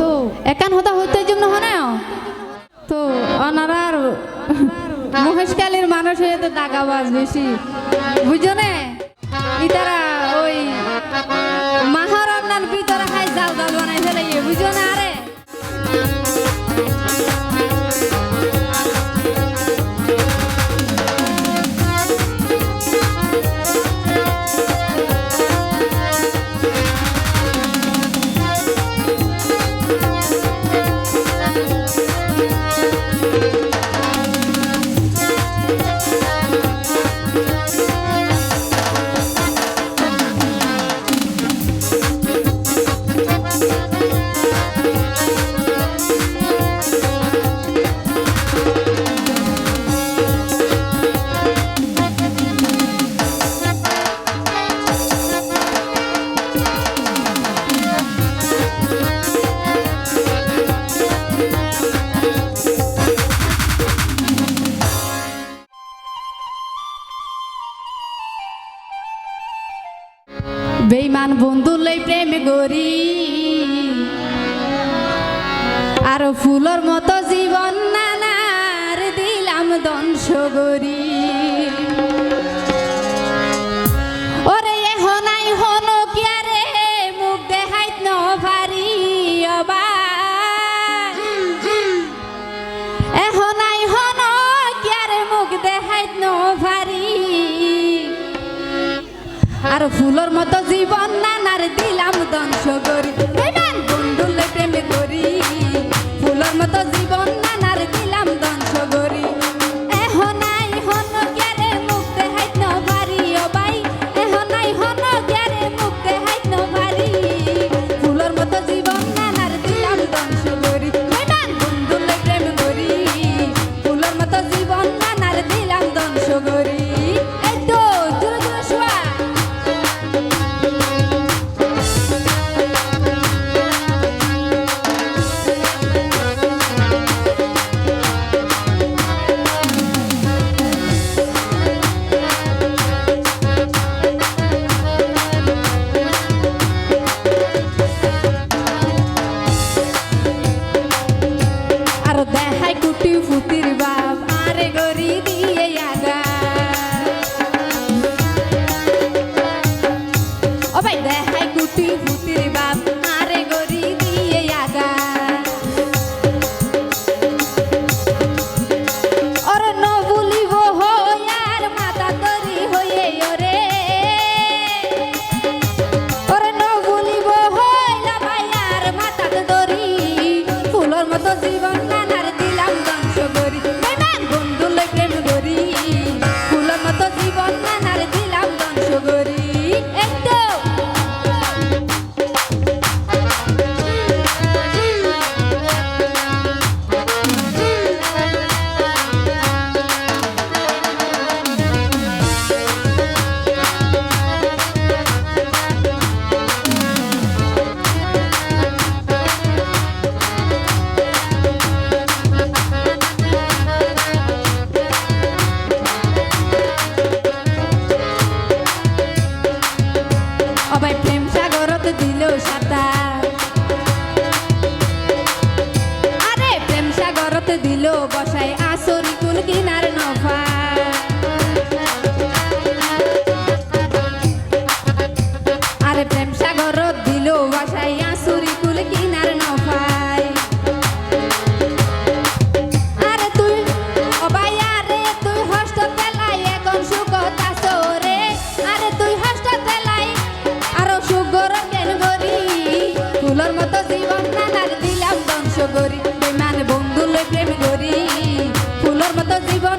তো, একান হতা হইতে জন্য হনা তো অনারার মহেশকালীর মানুষ হয়ে তো দাগাবাজ বেশি। বুঝো না? ইতারা ওই মাহার আপনার ভিতরে হাই জাল জাল বানাই ফেলে বুঝো না আরে? বেইমান বন্ধুলেই প্রেম গরি আর ফুলর মতো জীবন নানার দিলাম দংশ গরি আর ফুলর মতো জীবন নানার দিলাম দংশ করি। সবাই প্রেম সাগরত দিল সাথে জীবন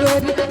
সাগরের